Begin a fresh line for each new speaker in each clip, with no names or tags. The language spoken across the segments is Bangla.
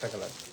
পাঁচটা colour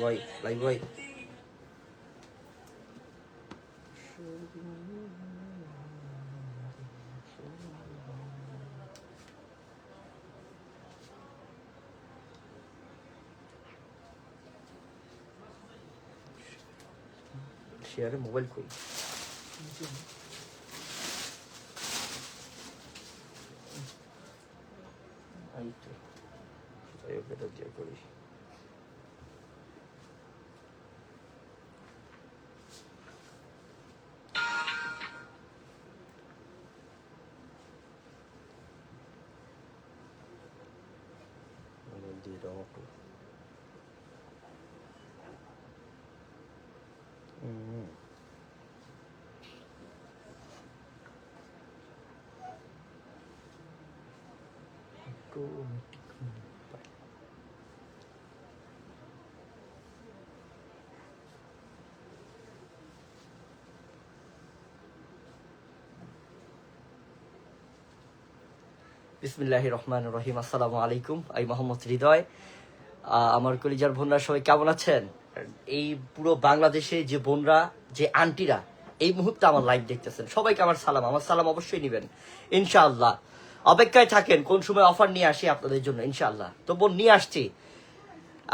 live boy live boy শেয়ারে মোবাইল কই এই তো যাই হোক এটা দিয়ে করি মোবাইল দিয়ে দাও একটু হুম automatic mobile. বিসমিল্লাহ রহমান রহিম আসসালামু আলাইকুম আমি মোহাম্মদ হৃদয়। আমার কলিজার বোনরা সবাই কেমন আছেন? এই পুরো বাংলাদেশে যে বোনরা, যে আন্টিরা, এই মুহূর্তে আমার লাইভ দেখতেছেন। সবাইকে আমার সালাম। আমার সালাম অবশ্যই নেবেন। ইনশাআল্লাহ। অপেক্ষায় থাকেন কোন সময় অফার নিয়ে আসি আপনাদের জন্য, ইনশাআল্লাহ। তো বোন, নিয়ে আসছি।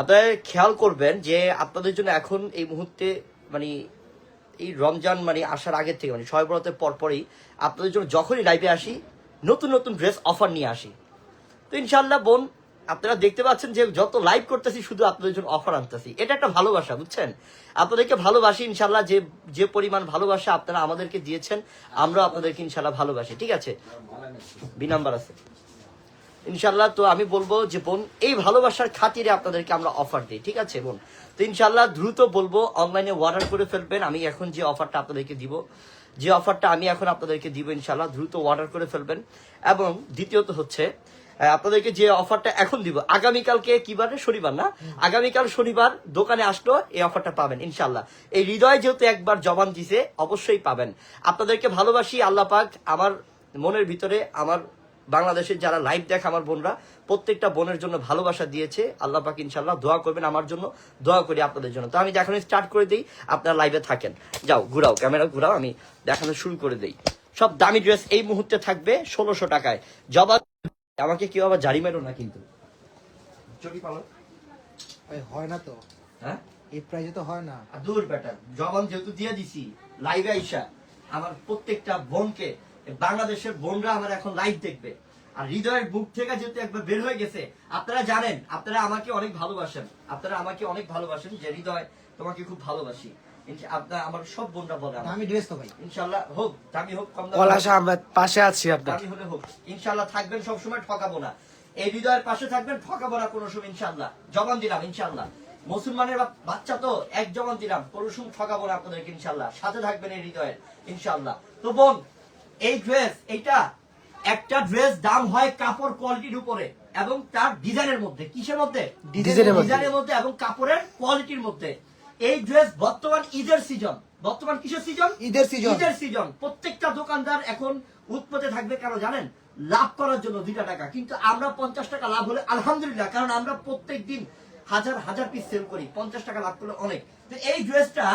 আপনারা খেয়াল করবেন যে আপনাদের জন্য এখন এই মুহূর্তে মানে এই রমজান মানে আসার আগের থেকে মানে ছয় পরপরই আপনাদের জন্য যখনই লাইভে আসি নতুন নতুন ড্রেস অফার নিয়ে আসি। তো ইনশাল্লাহ বোন, আপনারা দেখতে পাচ্ছেন যে যত লাইভ করতেছি, শুধু আপনাদের জন্য অফার আনতেছি। এটা একটা ভালোবাসা, বুঝছেন? আপনাদেরকে ভালোবাসি ইনশাল্লাহ যে যে পরিমাণ ভালোবাসা আপনারা আমাদেরকে দিয়েছেন আমরা আপনাদেরকে ইনশাল্লাহ ভালোবাসি, ঠিক আছে? বি নাম্বার আছে। ইনশাল্লাহ তো আমি বলব যে বোন, এই ভালোবাসার খাতিরে আপনাদেরকে আমরা অফার দিই, ঠিক আছে বোন? তো ইনশাল্লাহ দ্রুত বলব অনলাইনে অর্ডার করে ফেলবেন, আমি এখন যে অফারটা আপনাদেরকে দিব যে অফারটা আমি এখন আপনাদেরকে দিব ইনশাল্লাহ দ্রুত অর্ডার করে ফেলবেন। এবং দ্বিতীয়ত হচ্ছে আপনাদেরকে যে অফারটা এখন দিব, আগামীকালকে কি বারে শনিবার না? আগামীকাল শনিবার দোকানে আসলো এই অফারটা পাবেন ইনশাল্লাহ এই হৃদয় যেহেতু একবার জবান দিছে, অবশ্যই পাবেন। আপনাদেরকে ভালোবাসি, আল্লাহ পাক, আমার মনের ভিতরে, আমার বাংলাদেশের যারা লাইভ দেখে আমার বোনরা প্রত্যেকটা বোনের জন্য ভালোবাসা দিয়েছে। আল্লাহ পাক ইনশাল্লাহ দোয়া করবেন আমার জন্য দোয়া করি আপনাদের জন্য। তো আমি দেখানো স্টার্ট করে দিই আপনারা লাইভে থাকেন। যাও ঘুরাও ক্যামেরা ঘুরাও আমি দেখানো শুরু করে দিই। সব দামি ড্রেস এই মুহূর্তে থাকবে ষোলোশো টাকায়। জবাব আমাকে কেউ আবার জারি মেরো না কিন্তু?
হয় না তো।
হ্যাঁ?
এই প্রাইজে তো হয় না।
দূর বেটা জবান যেহেতু দিয়ে দিছি লাইভে আইসা আমার প্রত্যেকটা বোনকে বাংলাদেশের বোনরা আমার এখন লাইভ দেখবে। আর হৃদয়ের বুক থেকে যেহেতু একবার বের হয়ে গেছে আপনারা জানেন আপনারা আমাকে অনেক ভালোবাসেন। আপনারা আমাকে অনেক ভালোবাসেন যে হৃদয় তোমাকে খুব ভালোবাসি। আপনার আমার সব বোনরা বলে আমার।
ড্রেস তো ভাই।
ইনশাল্লাহ হোক দামি হোক কম দামি
পলাশ
হোক,
পাশে আছি আপনার।
দামি হলে হোক। ইনশাল্লাহ থাকবেন সবসময় ঠকাবো না। এই হৃদয়ের পাশে থাকবেন ঠকাবো না কোনো সময় ইনশাল্লাহ জবান দিলাম ইনশাল্লাহ মুসলমানের বাচ্চা তো এক জবান দিলাম কোনো সময় ঠকাবো না আপনাদেরকে ইনশাল্লাহ সাথে থাকবেন এই হৃদয়ের ইনশাল্লাহ তো বোন এই ড্রেস এইটা একটা ড্রেস দাম হয় কাপড় কোয়ালিটির উপরে এবং তার ডিজাইনের মধ্যে। কিসের মধ্যে?
ডিজাইনের মধ্যে।
ডিজাইনের মধ্যে এবং কাপড়ের কোয়ালিটির মধ্যে। এই ড্রেস বর্তমান ঈদের সিজন বর্তমান কিসের সিজন
ঈদের সিজন
ঈদের সিজন প্রত্যেকটা দোকানদার এখন উৎপতে থাকবে কেন জানেন? লাভ করার জন্য দুইটা টাকা। কিন্তু আমরা পঞ্চাশ টাকা লাভ হলে আলহামদুলিল্লাহ কারণ আমরা প্রত্যেক দিন হাজার হাজার পিস সেল করি। পঞ্চাশ টাকা লাভ করলে অনেক। তো এই ড্রেসটা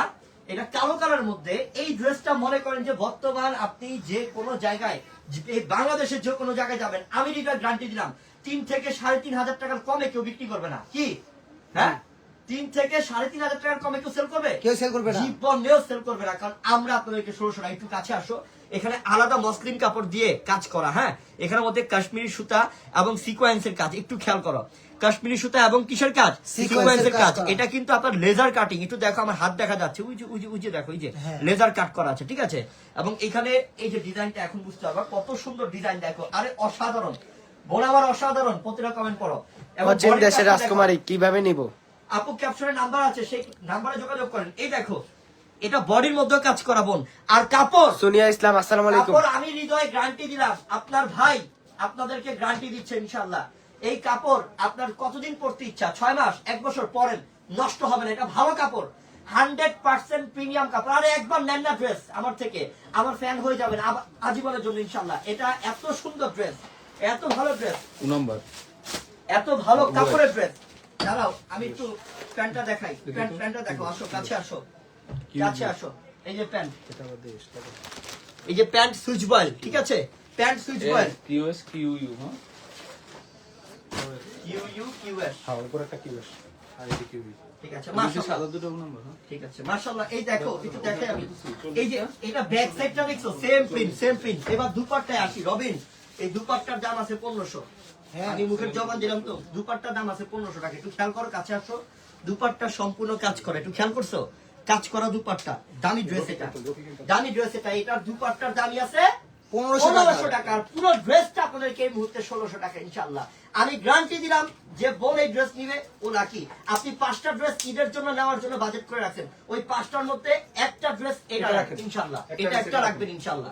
এটা কালো কালার মধ্যে। এই ড্রেসটা মনে করেন যে বর্তমান আপনি যে কোনো জায়গায় এই বাংলাদেশের যে কোনো জায়গায় যাবেন আমি এটা গ্যারান্টি দিলাম তিন থেকে সাড়ে তিন হাজার টাকার কমে কেউ বিক্রি করবে না। কি? হ্যাঁ? তিন থেকে সাড়ে তিন হাজার টাকার কমে কেউ সেল করবে?
কেউ সেল করবে
জীবনেও সেল করবে না। কারণ আমরা আপনাদেরকে ষোলোশো একটু কাছে আসো। এখানে আলাদা মসলিন কাপড় দিয়ে কাজ করা হ্যাঁ? এখানের মধ্যে কাশ্মীরি সুতা এবং সিকোয়েন্সের কাজ একটু খেয়াল করো। কাশ্মীরি সুতা এবং কিসের কাজ? সিকোয়েন্সের
কাজ
এটা কিন্তু আপনার লেজার কাটিং একটু দেখো আমার হাত দেখা যাচ্ছে উই যে উই যে উই যে দেখো এই যে
হ্যাঁ।
লেজার কাট করা আছে ঠিক আছে? এবং এখানে এই যে ডিজাইনটা এখন বুঝতে পারবা কত সুন্দর ডিজাইন দেখো। আরে অসাধারণ। বোন আমার অসাধারণ প্রতিটা কমেন্ট করো এবং
দেশের। রাজকুমারী কীভাবে নিব?
আপু ক্যাপশনের নাম্বার আছে সেই নাম্বারে যোগাযোগ করেন। এই দেখো এটা বডির মধ্যে কাজ করা বোন। আর কাপড়।
সোনিয়া ইসলাম আসসালামু আলাইকুম।
কাপড় আমি হৃদয়ে গ্যারান্টি দিলাম। আপনার ভাই আপনাদেরকে গ্যারান্টি দিচ্ছে ইনশাল্লাহ এই কাপড় আপনার কতদিন পরতে ইচ্ছা? ছয় মাস এক বছর পরেন। নষ্ট হবে না এটা ভালো কাপড়। হান্ড্রেড পার্সেন্ট প্রিমিয়াম কাপড়। আরে একবার নেন না ড্রেস আমার থেকে। আমার ফ্যান হয়ে যাবেন আজীবনের জন্য ইনশাল্লাহ এটা এত সুন্দর ড্রেস এত ভালো ড্রেস
নম্বর।
এত ভালো কাপড়ের ড্রেস দাঁড়াও আমি একটু প্যান্টটা দেখাই। প্যান্ট প্যান্টটা দেখো আসো কাছে আসো। কাছে আসো। এই যে প্যান্ট। এই যে প্যান্ট সুইচ বয়েল ঠিক আছে? প্যান্ট সুইচ
কিউএস কিউইউ হ্যাঁ?
ইউ ইউ কিউ এস
হ্যাঁ উপর একটা কিউএস আর এটা কিউইউ
ঠিক আছে
মাশাআল্লাহ।
মাশাআল্লাহ
দুটো নম্বর হ্যাঁ?
ঠিক আছে মাশাআল্লাহ। এই দেখো একটু দেখাই আমি। এই যে এটা ব্যাক সাইডটা দেখছ? সেম প্রিন্ট সেম প্রিন্ট এবার দুপাট্টায় আসি রবিন। এই দুপাট্টার দাম আছে পনেরোশো।
হ্যাঁ।
আমি মুখের জবান দিলাম তো। দুপাট্টার দাম আছে পনেরোশো টাকা। একটু খেয়াল করো কাছে আসো। দুপাট্টা সম্পূর্ণ কাজ করে। একটু খেয়াল করছ? কাজ করা দুপাট্টা দামি ড্রেস এটা। দামি ড্রেস এটা এটার দুপাট্টার দামই আছে পনেরোশো টাকা। আর পুরো ড্রেসটা আপনাদেরকে এই মুহূর্তে ষোলোশো টাকা ইনশাল্লাহ আমি গ্যারান্টি দিলাম যে বোন এই ড্রেস নিবে ও লাকি আপনি পাঁচটা ড্রেস ঈদের জন্য নেওয়ার জন্য বাজেট করে রাখছেন। ওই পাঁচটার মধ্যে একটা ড্রেস এটা ইনশাল্লাহ এটা একটা রাখবেন ইনশাল্লাহ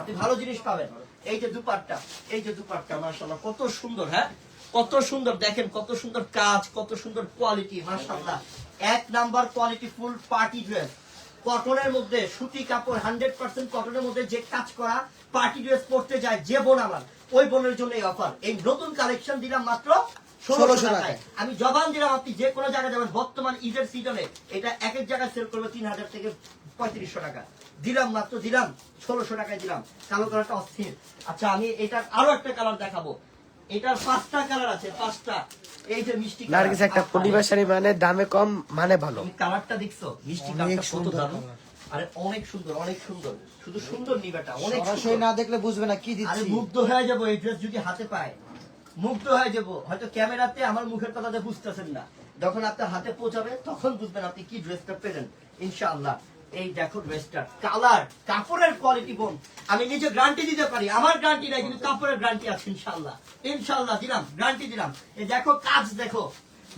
আপনি ভালো জিনিস পাবেন। এই যে দুপাট্টা এই যে দুপাট্টা মাশাল্লাহ কত সুন্দর হ্যাঁ? কত সুন্দর দেখেন কত সুন্দর কাজ কত সুন্দর কোয়ালিটি মাশাল্লাহ এক number quality full party dress কটনের মধ্যে সুতি কাপড় হান্ড্রেড পার্সেন্ট কটনের মধ্যে যে কাজ করা পার্টি ড্রেস পরতে যায় যে বোন আমার ওই বোনের জন্য এই অফার এই নতুন কালেকশন দিলাম মাত্র ষোলোশো টাকায়।
টাকায়।
আমি জবান দিলাম আপনি যে কোনো জায়গায় যাবেন বর্তমান ঈদের সিজনে এটা এক এক জায়গায় সেল করবে তিন হাজার থেকে পঁয়ত্রিশশো টাকা। দিলাম মাত্র দিলাম ষোলোশো টাকায় দিলাম। কালো কালারটা অস্থির। আচ্ছা আমি এটার আরও একটা কালার দেখাবো। এটার পাঁচটা কালার আছে পাঁচটা। এই মিষ্টি
নার্গিস একটা পূর্ণিমা শাড়ি মানে দামে কম মানে ভালো।
কালারটা দেখছ? মিষ্টি কালারটা কত দারুণ। আরে অনেক সুন্দর অনেক সুন্দর। শুধু সুন্দর নিবেটা অনেক
সরাসরি না দেখলে বুঝবে না কি
আরে মুগ্ধ হয়ে যাব এই ড্রেস যদি হাতে পায়। মুগ্ধ হয়ে যাব। হয়তো ক্যামেরাতে আমার মুখের কথাতে বুঝতেছেন না। যখন আপনার হাতে পৌঁছাবে তখন বুঝবেন আপনি কি ড্রেসটা পেলেন। ইনশাআল্লাহ। এই দেখো ড্রেসটার কালার কাপড়ের কোয়ালিটি বোন। আমি নিজে গ্যারান্টি দিতে পারি, আমার গ্যারান্টি নাই, কিন্তু কাপড়ের গ্যারান্টি আছে, ইনশাআল্লাহ। ইনশাআল্লাহ, দিলাম গ্যারান্টি দিলাম। এই দেখো, কাজ দেখো।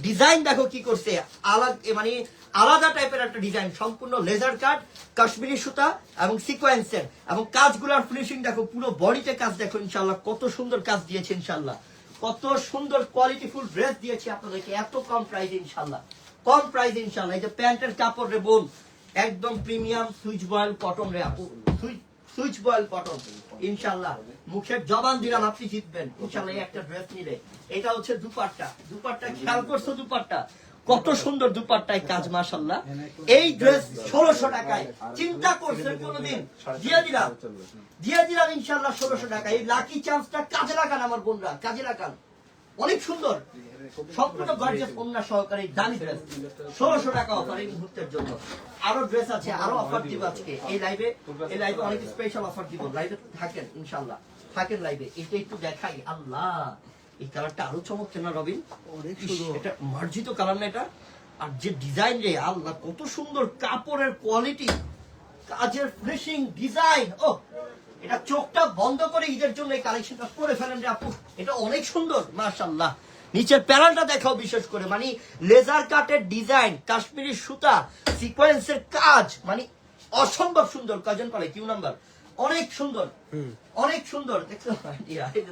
ডিজাইন দেখো কি করছে, আলাদা মানে আলাদা টাইপের একটা ডিজাইন সম্পূর্ণ লেজার কাট কাশ্মীরি সুতা এবং সিকোয়েন্সের এবং কাজগুলোর ফিনিশিং দেখো, পুরো বডিতে কাজ দেখো ইনশাল্লাহ কত সুন্দর কাজ দিয়েছে ইনশাল্লাহ কত সুন্দর কোয়ালিটিফুল ড্রেস দিয়েছি আপনাদেরকে, এত কম প্রাইসে ইনশাল্লাহ কম প্রাইসে ইনশাল্লাহ এই যে প্যান্টের কাপড় রে বোন একদম প্রিমিয়াম সুইচ বয়েল কটন রে আপু সুইচ বয়েল কটন ইনশাল্লাহ মুখের জবান দিলাম, আপনি জিতবেন। ইনশাল্লাহ একটা ড্রেস নিলে। এটা হচ্ছে দুপাট্টা। দুপাট্টা খেয়াল করছ দুপাট্টা? কত সুন্দর দুপাট্টায় কাজ মাশাল্লাহ এই ড্রেস ষোলোশো টাকায়। চিন্তা করছেন কোনোদিন? দিয়ে দিলাম। দিয়ে দিলাম ইনশাল্লাহ ষোলোশো টাকা এই লাকি চান্সটা কাজে লাগান আমার বোনরা, কাজে লাগান। অনেক সুন্দর। সম্পূর্ণ গর্জেস সহকারে দামি ড্রেস ষোলোশো টাকা অফার এই মুহূর্তের জন্য। আরও ড্রেস আছে আরও অফার দিব আজকে। এই লাইভে এই লাইভে অনেক স্পেশাল অফার দিব। লাইভে থাকেন ইনশাল্লাহ থাকেন লাইভে এটা একটু দেখাই। আল্লাহ! এই কালারটা আরও চমৎকার না রবিন?
অনেক সুন্দর।
এটা মার্জিত কালার না এটা? আর যে ডিজাইন রে আল্লাহ! কত সুন্দর কাপড়ের কোয়ালিটি কাজের ফিনিশিং ডিজাইন ও এটা চোখটা বন্ধ করে ঈদের জন্য এই কালেকশনটা করে ফেলেন রে আপু এটা অনেক সুন্দর মাশাল্লাহ নিচের প্যানেলটা দেখাও বিশেষ করে মানে লেজার কাটের ডিজাইন কাশ্মীরি সুতা সিকোয়েন্সের কাজ মানে অসম্ভব সুন্দর। কজন পারে কিউ নাম্বার? অনেক সুন্দর। অনেক সুন্দর। দেখছ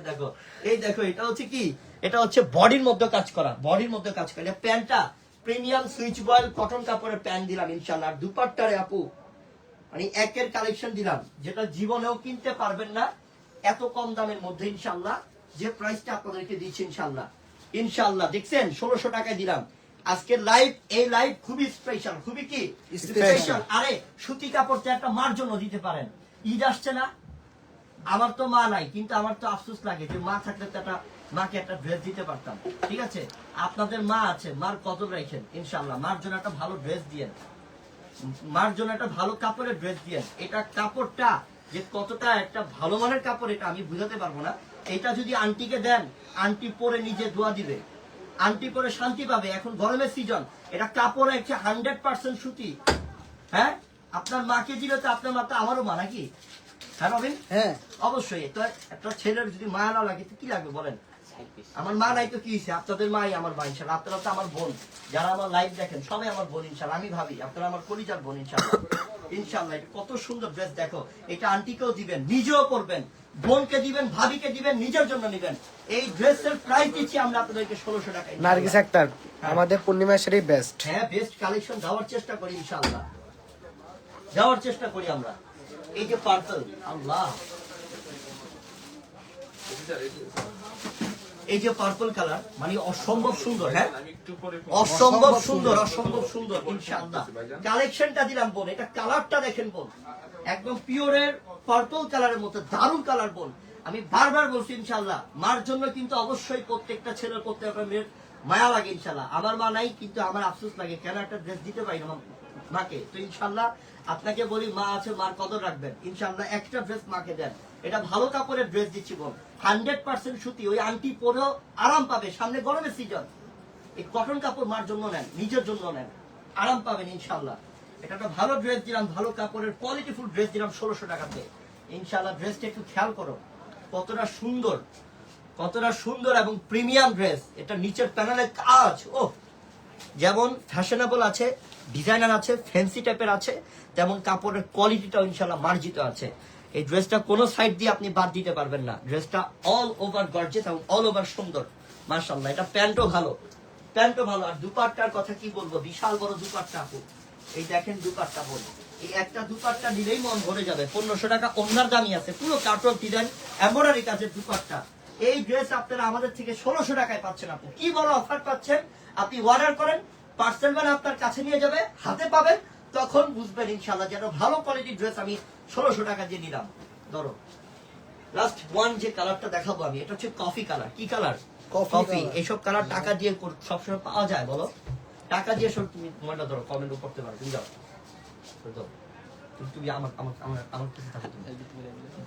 দেখো এই দেখো এটা হচ্ছে কি? এটা হচ্ছে বডির মধ্যে কাজ করা বডির মধ্যে কাজ করা। প্যান্টটা প্রিমিয়াম সুইচ বয়েল কটন কাপড়ের প্যান্ট দিলাম ইনশাল্লাহ আর দুপাট্টারে আপু মানে একের কালেকশন দিলাম যেটা জীবনেও কিনতে পারবেন না এত কম দামের মধ্যে ইনশাল্লাহ যে প্রাইসটা আপনাদেরকে দিচ্ছি ইনশাল্লাহ ইনশাল্লাহ দেখছেন? ষোলোশো টাকায় দিলাম। আজকের লাইভ এই লাইভ খুবই স্পেশাল খুবই কি? স্পেশাল আরে সুতি কাপড়টা একটা মার জন্য দিতে পারেন। ঈদ আসছে না? আমার তো মা নাই কিন্তু আমার তো আফসোস লাগে যে মা থাকলে তো একটা মাকে একটা ড্রেস দিতে পারতাম। ঠিক আছে? আপনাদের মা আছে মার কদর রাখেন ইনশাল্লাহ মার জন্য একটা ভালো ড্রেস দিয়েন। মার জন্য একটা ভালো কাপড়ের ড্রেস দিয়েন এটা কাপড়টা যে কতটা একটা ভালো মানের কাপড় এটা আমি বুঝাতে পারব না। এটা যদি আন্টিকে দেন আন্টি পরে নিজে ধোয়া দিবে। আন্টি পরে শান্তি পাবে। এখন গরমের সিজন এটা কাপড় একটা হান্ড্রেড পার্সেন্ট সুতি। হ্যাঁ? আপনার মাকে দিলে তো আপনার মা তো আমারও মা নাকি? হ্যাঁ রবিন?
হ্যাঁ।
অবশ্যই। তো একটা ছেলের যদি মা না লাগে তো কি লাগবে বলেন? আমার মা নাই তো কি হয়েছে আপনাদের মাই আমার মা ইনশাল্লাহ আপনারা তো আমার বোন। যারা আমার লাইভ দেখেন সবাই আমার বোন ইনশাল্লাহ আমি ভাবি আপনারা আমার কলিজার বোন ইনশাল্লাহ ইনশাল্লাহ এটা কত সুন্দর ড্রেস দেখো। এটা আন্টিকেও দিবেন নিজেও পরবেন। বোনকে দিবেন ভাবিকে দিবেন নিজের জন্য নিবেন। এই ড্রেসের প্রাইস দিচ্ছি আমরা আপনাদেরকে ষোলোশো টাকা।
নার্গিস আক্তার আমাদের পূর্ণিমা শাড়ি বেস্ট
হ্যাঁ বেস্ট কালেকশন দেওয়ার চেষ্টা করি ইনশাল্লাহ দেওয়ার চেষ্টা করি আমরা। এই যে পার্পল আল্লাহ। এই যে পার্পল কালার মানে অসম্ভব সুন্দর হ্যাঁ? অসম্ভব সুন্দর অসম্ভব সুন্দর ইনশাআল্লাহ। কালেকশনটা দিলাম বোন এটা কালারটা দেখেন বোন একদম পিওরের পার্পল কালারের মতো দারুণ কালার বোন আমি বারবার বলছি ইনশাআল্লাহ মার জন্য কিন্তু অবশ্যই প্রত্যেকটা ছেলের প্রত্যেকটা মেয়ের মায়া লাগে ইনশাআল্লাহ। আমার মা নাই কিন্তু আমার আফসোস লাগে কেন একটা ড্রেস দিতে পারি না মা- মাকে? তো ইনশাআল্লাহ আপনাকে বলি মা আছে মার কদর রাখবেন। ইনশাআল্লাহ একটা ড্রেস মাকে দেন। এটা ভালো কাপড়ের ড্রেস দিচ্ছি বোন হান্ড্রেড পার্সেন্ট সুতি ওই আন্টি পরেও আরাম পাবে সামনে গরমের সিজন এই কটন কাপড় মার জন্য নেন, নিজের জন্য নেন। আরাম পাবেন ইনশাল্লাহ এটা একটা ভালো ড্রেস দিলাম, ভালো কাপড়ের কোয়ালিটিফুল ড্রেস দিলাম ষোলোশো টাকাতে। ইনশাল্লাহ ড্রেসটা একটু খেয়াল করো, কতটা সুন্দর কতটা সুন্দর এবং প্রিমিয়াম ড্রেস এটা নিচের প্যানেলের কাজ ও যেমন ফ্যাশনেবল আছে ডিজাইনার আছে ফ্যান্সি টাইপের আছে, তেমন কাপড়ের কোয়ালিটিটাও ইনশাল্লাহ মার্জিত আছে। এই ড্রেসটা কোনো সাইড দিয়ে আপনি বাদ দিতে পারবেন না। ড্রেসটা অল ওভার গর্জেস এবং অল ওভার সুন্দর। মার্শাল্লাহ এটা প্যান্টও ভালো। প্যান্টও ভালো। আর দুপাট্টার কথা কি বলব? বিশাল বড় দুপাট্টা আপু। এই দেখেন দুপাট্টা বল এই একটা দুপাট্টা নিলেই মন ভরে যাবে। পনেরোশো টাকা অন্যার দামই আছে। পুরো কাটর ডিজাইন এমব্রয়ডারি কাজের দুপাট্টা। এই ড্রেস আপনারা আমাদের থেকে ষোলোশো টাকায় পাচ্ছেন আপনি কি বড় অফার পাচ্ছেন? আপনি অর্ডার করেন পার্সেল ম্যান আপনার কাছে নিয়ে যাবে, হাতে পাবেন। তখন বুঝবেন ইনশাল্লাহ যেন ভালো কোয়ালিটির ড্রেস আমি ষোলোশো টাকা দিয়ে নিলাম। ধরো। লাস্ট ওয়ান যে কালারটা দেখাবো আমি এটা হচ্ছে কফি কালার কি কালার কফি। এইসব কালার টাকা দিয়ে সবসময় পাওয়া যায় বলো। টাকা দিয়ে সব তুমি তোমারটা ধরো কমেন্ট করতে পারো তুমি যাও। তুমি তুমি আমার আমার আমার আমার কাছে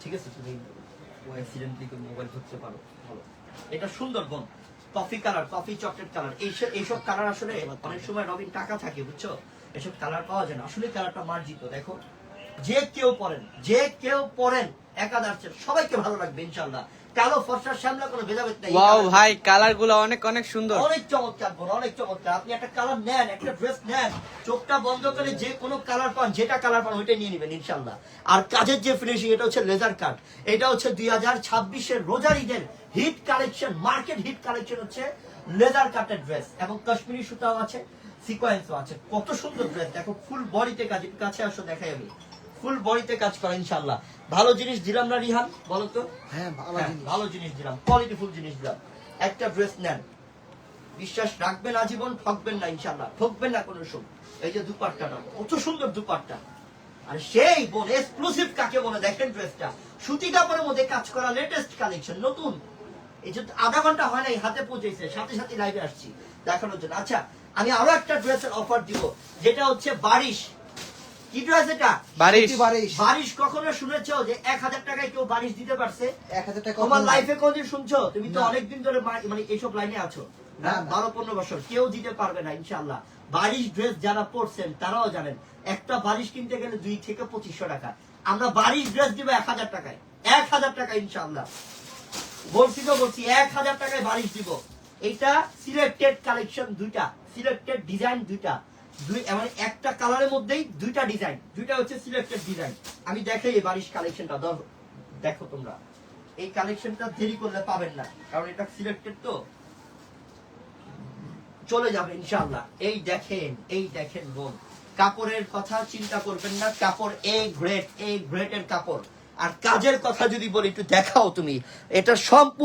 ঠিক আছে তুমি অ্যাক্সিডেন্টলি মোবাইল ধরতে পারো ভালো এটা সুন্দর বোন coffee colour coffee chocolate colour এইসব এইসব কালার আসলে অনেক সময় রবিন টাকা থাকে বুঝছ? এসব কালার পাওয়া যায় না। আসলে কালারটা মার্জিত দেখো। যে কেউ পড়েন যে কেউ পড়েন একাদার সবাইকে ভালো লাগবে ইনশাল্লাহ কালো ফর্সা শ্যামলা কোনো ভেদাভেদ নাই।
ওয়াও ভাই কালারগুলো অনেক অনেক সুন্দর।
অনেক চমৎকার বোন অনেক চমৎকার। আপনি একটা কালার নেন একটা ড্রেস নেন চোখটা বন্ধ করে যে কোনো কালার পান যেটা কালার পান ওইটা নিয়ে নেবেন ইনশাল্লাহ আর কাজের যে ফিনিশিং এটা হচ্ছে লেজার কাট এটা হচ্ছে দুই হাজার ছাব্বিশের রোজার ঈদের hit collection market hit collection হচ্ছে লেজার কাটের ড্রেস এবং কাশ্মীরি সুতাও আছে। সিকোয়েন্সও আছে। কত সুন্দর ড্রেস দেখো ফুল বডিতে কাজ কাছে আসো দেখাই আমি। ফুল বডিতে কাজ করা ইনশাল্লাহ ভালো জিনিস দিলাম না রিহান? বলো তো।
হ্যাঁ ভালো
হ্যাঁ,
জিনিস।
ভালো জিনিস দিলাম। কোয়ালিটিফুল জিনিস দিলাম। একটা ড্রেস নেন। বিশ্বাস রাখবেন আজীবন ঠকবেন না ইনশাল্লাহ ঠকবেন না কোনো সময়। এই যে দুপাট্টাটা কত সুন্দর দুপাট্টা। আর সেই বোন এক্সক্লুসিভ কাকে বলে? দেখেন ড্রেসটা সুতি কাপড়ের মধ্যে কাজ করা লেটেস্ট কালেকশন নতুন। এই যে আধা ঘণ্টা হয় নাই হাতে পৌঁছেছে। সাথে সাথে লাইভে আসছি। দেখানোর জন্য। আচ্ছা আমি আরও একটা ড্রেসের অফার দিব যেটা হচ্ছে বারিশ। কি ড্রেস এটা?
বারিশ।
বারিশ।
বারিশ কখনো শুনেছো যে এক হাজার টাকায় কেউ বারিশ দিতে পারছে?
এক হাজার টাকা
তোমার লাইফে কোনদিন শুনছো? তুমি তো অনেকদিন ধরে মানে এইসব লাইনে আছো। না,
না।
বারো পনেরো বছর। কেউ দিতে পারবে না ইনশাল্লাহ বারিশ ড্রেস যারা পরছেন তারাও জানেন একটা বারিশ কিনতে গেলে দুই থেকে পঁচিশশো টাকা। আমরা বারিশ ড্রেস দিব এক হাজার টাকায়। এক হাজার টাকা ইনশাল্লাহ বলছি তো বলছি এক হাজার টাকায় বারিশ দিব। এটা সিলেক্টেড কালেকশন দুইটা। সিলেক্টেড ডিজাইন দুইটা। দুই মানে একটা কালারের মধ্যেই দুইটা ডিজাইন। দুইটা হচ্ছে সিলেক্টেড ডিজাইন। আমি দেখাই এই বারিশ কালেকশনটা দেখো তোমরা। এই কালেকশনটা দেরি করলে পাবেন না, কারণ এটা সিলেক্টেড তো। চলে যাবে, ইনশাআল্লাহ। এই দেখেন এই দেখেন বোন। কাপড়ের কথা চিন্তা করবেন না, কাপড় এ গ্রেড এ গ্রেডের কাপড়। আর কাজের কথা যদি বলি, একটু দেখাও তুমি। এটা সম্পূর্ণ